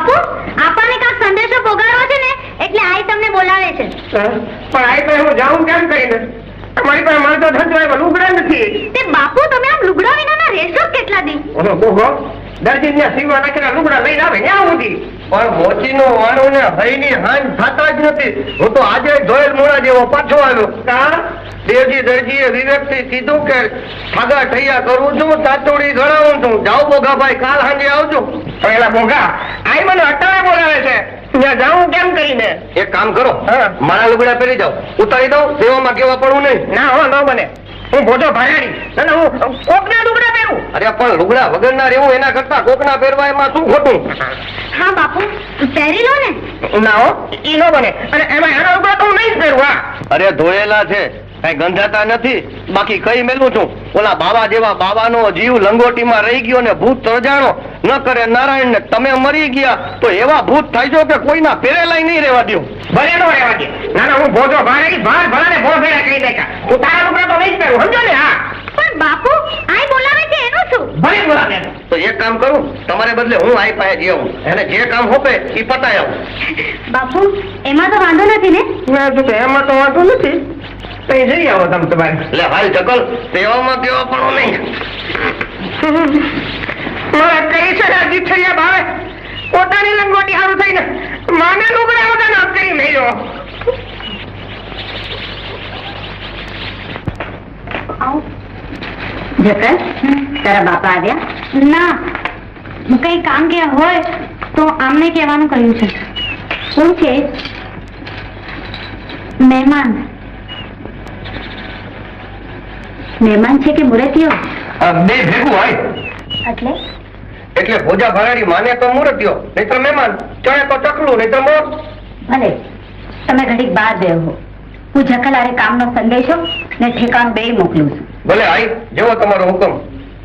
બાપુ આપણને કાંઈક સંદેશો પોગાડવો છે ને એટલે આઈ તમને બોલાવે છે. પણ આઈ તો હું જાઉં કેમ કરીને? તમારી પાસે મારતો ધંધો એમાં લુગડા નથી. તે બાપુ તમે આમ લુગડા વિનાના રહેશો જ કેટલા દી? ઓહો દર્જી ત્યાં સીવા નાખેલા લુગડા લઈને આવે ને સુધી. પણ મોચીનો વાણો ને હઈની હાન થતા જ નથી. હું તો આજે ધોયેલ મોડા જેવો પાછો આવ્યો. કા? દેવજી દરજીએ વિવેકથી કીધું કે ઠગા ઠૈયા કરું છું તાતુડી ગણાવું છું. જાઓ બોગાભાઈ કાલ હાંજે આવજો. પેલા બોગા આઈ મને અટાણે બોલાવે છે. ત્યાં જાઉં કેમ કરીને? એક કામ કરો. મારા લુગડા પહેરી જાઓ. ઉતારી દઉં. સેવામાં કેવા પડવું નહીં. ના હો ન બને. હું ભોજો ભાયાડી અને હું કોકના લુગડા પહેરું? અરે પણ લુગડા વગરના રહેવું એના કરતા કોકના પહેરવા એમાં શું ખોટું? હા બાપુ પહેરી લો ને. ના હો ઈ નો બને. અને એમાં એના લુગડા તો હું નહીં પહેરું હા. અરે ધોયેલા છે. કઈ ગંધાતા નથી. બાકી કઈ મેલું છું? ઓલા બાવા જેવા બાવાનો જીવ લંગોટીમાં રહી ગયો ને ભૂત તરજાણો ન કરે નારાયણ ને તમે મરી ગયા તો એવા ભૂત થાય છો કે કોઈના પહેરેલાય નહીં રહેવા દઉં ભલે નો રહેવા દે ના ના હું ભોજો ભારે ભાર ભરાને ભો ભેરા કરી દેખા હું તારા લુગડા તો નહીં પહેરું સમજો ને? હા. પણ બાપુ આઈ બોલાવે છે એનું શું? ભલે બોલાવે તો એક કામ કરું તમારે બદલે હું આઈ પાસે જઈ આવું. એને જે કામ હોપે એ પતાય આવું. બાપુ એમાં તો વાંધો નથી ને? ના તો એમાં તો વાંધો નથી. તઈ જઈ આવો તમે તમારે. એટલે હાલ ચકલ. સેવામાં કેવા પણ નહીં. મારા કઈ છે રાજી થયા ભાવે પોતાની લંગોટી હારું થઈને માને લુગડા વગર કરી આવો. જકર તારા બાપા આવ્યા? ના. કઈ કામ કે હોય તો આમને કહેવાનું કહ્યું છે. શું છે? મહેમાન. મહેમાન છે કે મુરતીઓ? બે ભેગું હોય. એટલે? એટલે ભોજા ભરાડી માને તો મુરતીઓ નહીતર મહેમાન. ચણે તો ચકલું નહીતર મોર. ભલે તમે ઘડીક બહાર બેહો. હું જકલારે કામનો સંદેશો ને ઠેકાણ બે મોકલું છું. ભલે આઈ જેવો તમારો હુકમ.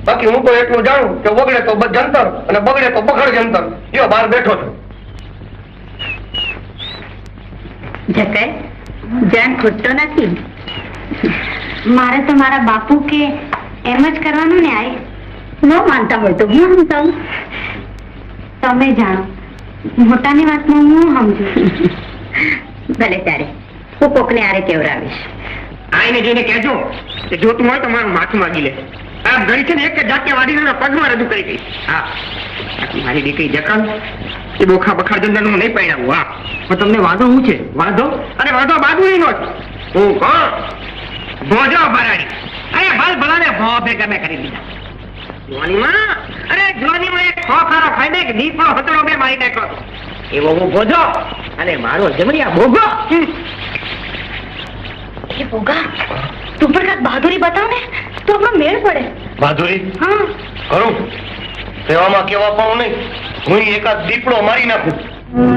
બાકી હું તો એટલું જાણું કે બગડે તો જંતર અને બગડે તો બગડ જંતર. જો બહાર બેઠો છું. જકે જાણ ખૂટતો નથી. મારે તો મારા બાપુ કે એમ જ કરવાનું ને આઈ ન માનતા હોય તો હું સમજાવું? તમે જાણો. મોટાની વાતમાં હું સમજુ. ભલે ત્યારે. હું કોકને આરે કેવડાવીશ આઈને જઈને કહેજો કે જોતું હોય તો મારું માથું માગી લે. આ ઘડી છે ને એક જાતે વાડીને પગમાં રજૂ કરી ગઈ હા. મારી દીકરી જકલ એ બોખા બખાર જંદરનું હું નહીં પહેરાવું હા. પણ તમને વાંધો શું છે? વાંધો? અરે વાંધો બાદુરીનો જ હું કોણ? ભોજો ભરાડી. અરે ભલ ભલાને ભો ભેગા મેં કરી દીધા જોનીમાં અરે જોનીમાં એક ખો ખારો ખાઈ દે દીપડો હતડો બે મારી નાખ્યો એવો હું ભોજો અને મારો જમણિયા ભોગો. એ ભોગા તું પણ કાંઈક બહાદુરી બતાવ ને તો આપણો મેળ પડે. બહાદુરી? હા. કરું? સેવામાં કેવા પણ નહીં. હું એકાદ દીપડો મારી નાખું.